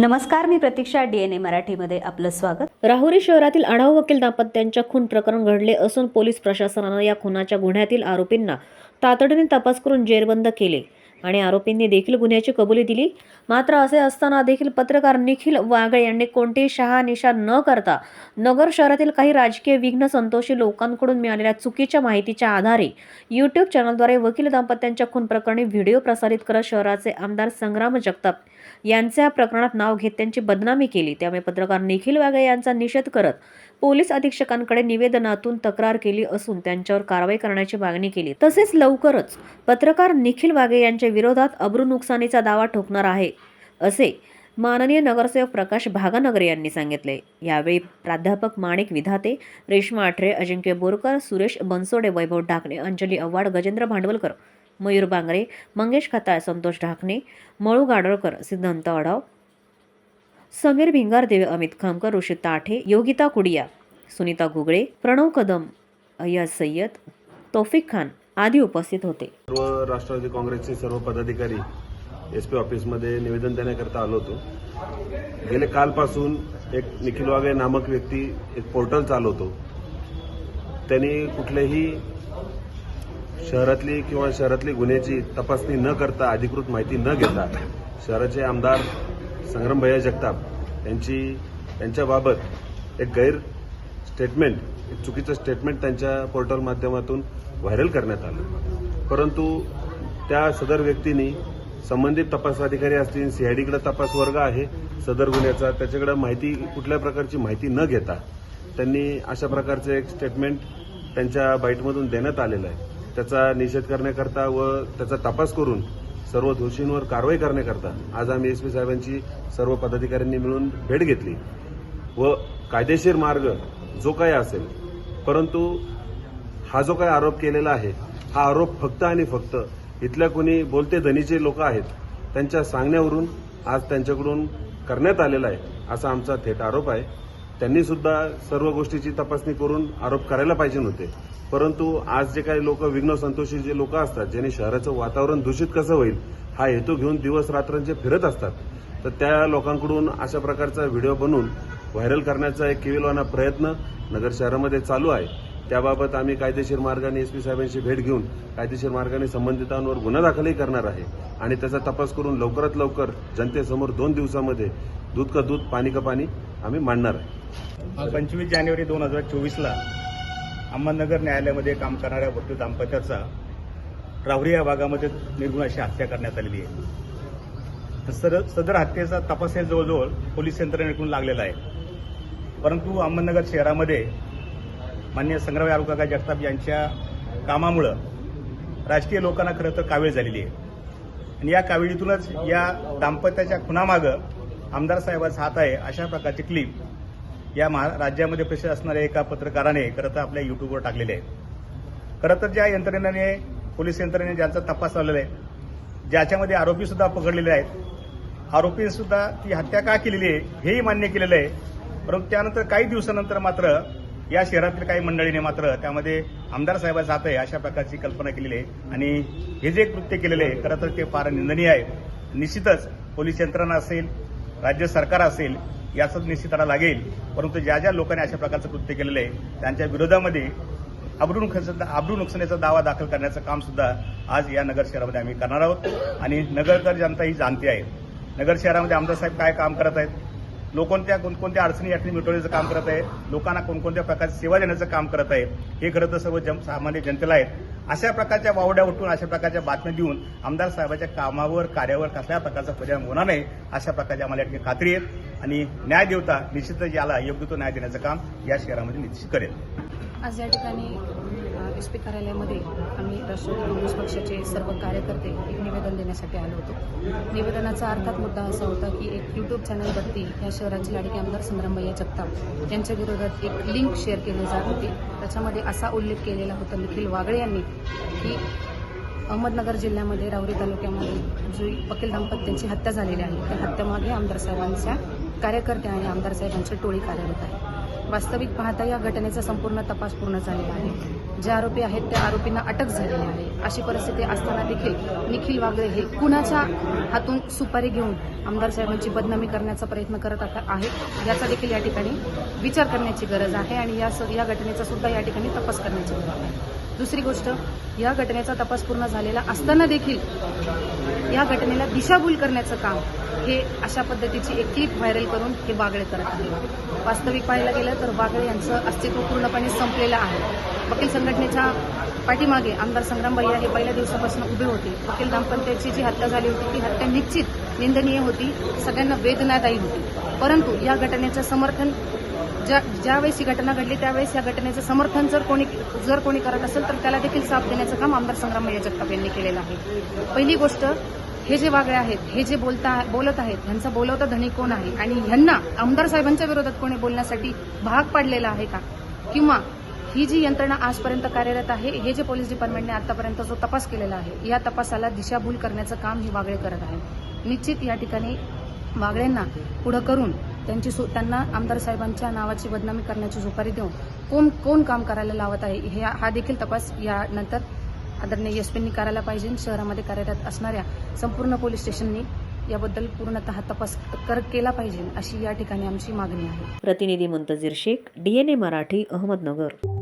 नमस्कार मी प्रतीक्षा डीएनए मराठीमध्ये आपलं स्वागत. राहुरी शहरातील आढाव वकील दाम्पत्यांच्या खून प्रकरण घडले असून पोलीस प्रशासनानं या खुनाच्या गुन्ह्यातील आरोपींना तातडीने तपास करून जेरबंद केले. आणि आरोपींनी देखील गुन्ह्याची कबुली दिली. मात्र असे असताना देखील पत्रकार निखिल वागळे यांनी कोणतीही शहानिशा न करता नगर शहरातील काही राजकीय विघ्न संतोषी लोकांकडून मिळालेल्या चुकीच्या माहितीच्या आधारे यूट्यूब चॅनलद्वारे वकील दाम्पत्यांच्या खून प्रकरणी व्हिडिओ प्रसारित करत शहराचे आमदार संग्राम जगताप यांच्या प्रकरणात नाव घेत त्यांची बदनामी केली. त्यामुळे पत्रकार निखिल वागळे यांचा निषेध करत पोलीस अधीक्षकांकडे निवेदनातून तक्रार केली असून त्यांच्यावर कारवाई करण्याची मागणी केली. तसेच लवकरच पत्रकार निखिल वागे यांच्या विरोधात अब्रू नुकसानीचा दावा ठोकणार आहे असे माननीय नगरसेवक प्रकाश भागानगरे यांनी सांगितले. यावेळी प्राध्यापक माणिक विधाते रेश्मा आठरे अजिंक्य बोरकर सुरेश बनसोडे वैभव ढाकणे अंजली अव्वाड गजेंद्र भांडवलकर मयूर बांगरे मंगेश खताळ संतोष ढाकणे मळू गाडोळकर सिद्धांत अडाव समीर भिंगारदेवे अमित खामकर ऋषी ताठे योगिता कुडिया सुनीता घुगळे प्रणव कदम अय्याज सय्यद तौफिक खान आदी उपस्थित होते. सर्व राष्ट्रवादी काँग्रेसचे सर्व पदाधिकारी एस पी ऑफिसमध्ये निवेदन देण्याकरता आलो होतो. गेले कालपासून एक निखिल वागे नामक व्यक्ती एक पोर्टल चालवतो. त्यांनी कुठलेही शहरातली किंवा शहरातली गुन्ह्याची तपासणी न करता अधिकृत माहिती न घेता शहराचे आमदार संग्राम भैया जगताप यांची त्यांच्याबाबत एक गैर स्टेटमेंट एक चुकीचं स्टेटमेंट त्यांच्या पोर्टल माध्यमातून व्हायरल करण्यात आलं. परंतु त्या सदर व्यक्तींनी संबंधित तपास अधिकारी असतील सीआयडीकडे तपास वर्ग आहे सदर गुन्ह्याचा त्याच्याकडे माहिती कुठल्या प्रकारची माहिती न घेता त्यांनी अशा प्रकारचं एक स्टेटमेंट त्यांच्या बाईटमधून देण्यात आलेलं आहे. त्याचा निषेध करण्याकरता व त्याचा तपास करून सर्व दोषींवर कारवाई करण्याकरता आज आम्ही एस पी साहेबांची सर्व पदाधिकाऱ्यांनी मिळून भेट घेतली व कायदेशीर मार्ग जो काही असेल परंतु हा जो काही आरोप केलेला आहे हा आरोप फक्त आणि फक्त इथल्या कोणी बोलते धनीचे लोक आहेत त्यांच्या सांगण्यावरून आज त्यांच्याकडून करण्यात आलेला आहे असा आमचा थेट आरोप आहे. त्यांनी सुद्धा सर्व गोष्टीची तपासणी करून आरोप करायला पाहिजे नव्हते. परंतु आज जे काही लोक विघ्न संतोषी जे लोक असतात ज्यांनी शहराचं वातावरण दूषित कसं होईल हा हेतू घेऊन दिवस रात्रांचे फिरत असतात तर त्या लोकांकडून अशा प्रकारचा व्हिडिओ बनवून व्हायरल करण्याचा एक किविलवाना प्रयत्न नगर शहरामध्ये चालू आहे. त्याबाबत आम्ही कायदेशीर मार्गाने एस पी साहेबांची भेट घेऊन कायदेशीर मार्गाने संबंधितांवर गुन्हा दाखलही करणार आहे. आणि त्याचा तपास करून लवकरात लवकर जनतेसमोर दोन दिवसामध्ये दूध का दूध पाणी का पाणी आम्ही मांडणार आहे. पंचवीस जानेवारी दोन हजार चोवीसला अहमदनगर न्यायालयामध्ये काम करणाऱ्या वकील दाम्पत्याचा राहुरी या भागामध्ये निर्गुण अशी हत्या करण्यात आलेली आहे. तर सर सदर हत्येचा तपास हे जवळजवळ पोलीस यंत्रणेकडून लागलेला आहे. परंतु अहमदनगर शहरामध्ये मान्य संग्राम यारुकाका जगताप यांच्या कामामुळं राजकीय लोकांना खरं तर कावीळ झालेली आहे. आणि या काविळीतूनच या दाम्पत्याच्या खुनामागं आमदार साहेबांचा हात आहे अशा प्रकारची क्लिप या महा राज्यामध्ये प्रसिद्ध असणाऱ्या एका पत्रकाराने खरं तर आपल्या युट्यूबवर टाकलेले आहे. खरं तर ज्या यंत्रणेने पोलीस यंत्रणेने ज्यांचा तपास चाललेला आहे ज्याच्यामध्ये आरोपीसुद्धा पकडलेले आहेत आरोपीसुद्धा ती हत्या का केलेली आहे हेही मान्य केलेलं आहे. परंतु त्यानंतर काही दिवसानंतर मात्र या शहरातील काही मंडळीने मात्र त्यामध्ये आमदार साहेबा हात आहे अशा प्रकारची कल्पना केलेली आहे. आणि हे जे कृत्य केलेले आहे खरं तर ते फार निंदनीय आहे. निश्चितच पोलीस यंत्रणा असेल राज्य सरकार असेल याचाच निश्चितता लागेल. परंतु ज्या ज्या लोकांनी अशा प्रकारचं कृत्य केलेलं आहे त्यांच्या विरोधामध्ये अब्रू नुकसान अब्रू नुकसानीचा दावा दाखल करण्याचं काम सुद्धा आज या नगर शहरामध्ये आम्ही करणार आहोत. आणि नगरकर जनता ही जाणते आहे. नगर शहरामध्ये आमदार साहेब काय काम करत आहेत? लोकांच्या कोणकोणत्या अडचणी याठिकाणी मिटवण्याचं काम करत आहे? लोकांना कोणकोणत्या प्रकारची सेवा देण्याचं काम करत आहे? हे खरं तर सर्व जन सामान्य जनतेला आहेत. अशा प्रकारच्या वावड्या उठून अशा प्रकारच्या बातम्या देऊन आमदार साहेबाच्या कामावर कार्यावर कसल्या प्रकारचा परिणाम होणार नाही अशा प्रकारची आम्हाला या ठिकाणी खात्री आहे आणि न्याय देवता निश्चितच याला योग्य तो न्याय देण्याचं काम या शहरामध्ये निश्चित करेल. आज या ठिकाणी एस पी कार्यालयामध्ये आम्ही राष्ट्रवादी काँग्रेस पक्षाचे सर्व कार्यकर्ते एक निवेदन देण्यासाठी आलो होतो. निवेदनाचा अर्थात मुद्दा असा होता की एक यूट्यूब चॅनलवरती या शहराचे लाडके आमदार संग्रामभैया जगताप यांच्या विरोधात एक लिंक शेअर केली जात होती. त्याच्यामध्ये असा उल्लेख केलेला होता निखिल वागळे यांनी की अहमदनगर जिल्ह्यामध्ये रावरी तालुक्यामध्ये जी वकील दाम्पत्यांची हत्या झालेली आहे त्या हत्येमागे आमदार साहेबांच्या कार्यकर्ते आणि आमदार साहेबांची टोळी कार्यरत आहे वास्तविक पाहता या घटनेचा संपूर्ण तपास पूर्ण झालेला आहे. जे आरोपी आहेत त्या आरोपींना अटक झालेली आहे. अशी परिस्थिती असताना देखील निखिल वागळे हे कुणाच्या हातून सुपारी घेऊन आमदार साहेबांची बदनामी करण्याचा प्रयत्न करत आता आहेत याचा देखील या ठिकाणी विचार करण्याची गरज आहे आणि या स- या घटनेचा सुद्धा या ठिकाणी तपास करण्याची गरज आहे. दुसरी गोष्ट या घटनेचा तपास पूर्ण झालेला असताना देखील या घटनेला दिशाभूल करण्याचं काम हे अशा पद्धतीची एक क्लिप व्हायरल करून हे बागळे करत आहे. वास्तविक पाहायला गेलं तर बागळे यांचं अस्तित्व पूर्णपणे संपलेलं आहे. वकील संघटनेच्या पाठीमागे आमदार संग्राम भैया हे पहिल्या दिवसापासून उभे होते. वकील दाम्पत्याची जी हत्या झाली होती ती हत्या निश्चित निंदनीय होती. सगळ्यांना वेदनादायी होती. परंतु या घटनेचं समर्थन ज्या ज्यावेळेस ही घटना घडली त्यावेळेस या घटनेचं समर्थन जर कोणी जर कोणी करत असेल तर त्याला देखील साथ देण्याचं काम आमदार संग्राम जगताप यांनी केलेलं आहे. पहिली गोष्ट हे जे वागळे आहेत हे जे बोलता बोलत आहेत ह्यांचा बोलवता धनी कोण आहे? आणि ह्यांना आमदार साहेबांच्या विरोधात कोणी बोलण्यासाठी भाग पाडलेला आहे का? किंवा ही जी यंत्रणा आजपर्यंत कार्यरत आहे हे जे पोलीस डिपार्टमेंटने आतापर्यंत जो तपास केलेला आहे या तपासाला दिशाभूल करण्याचं काम ही वागळे करत आहेत. निश्चित या ठिकाणी वागळ्यांना पुढं करून त्यांची सु- त्यांना आमदार साहेबांच्या नावाची बदनामी करण्याची झोपारी देऊन कोण कोण काम करायला लावत आहे हे हा देखील तपास यानंतर आदरणीय एसपींनी करायला पाहिजे. शहरामध्ये कार्यरत असणाऱ्या संपूर्ण पोलीस स्टेशननी याबद्दल पूर्णतः तपास कर केला पाहिजे अशी या ठिकाणी आमची मागणी आहे. प्रतिनिधी मुंतजीर शेख डीएनए मराठी अहमदनगर.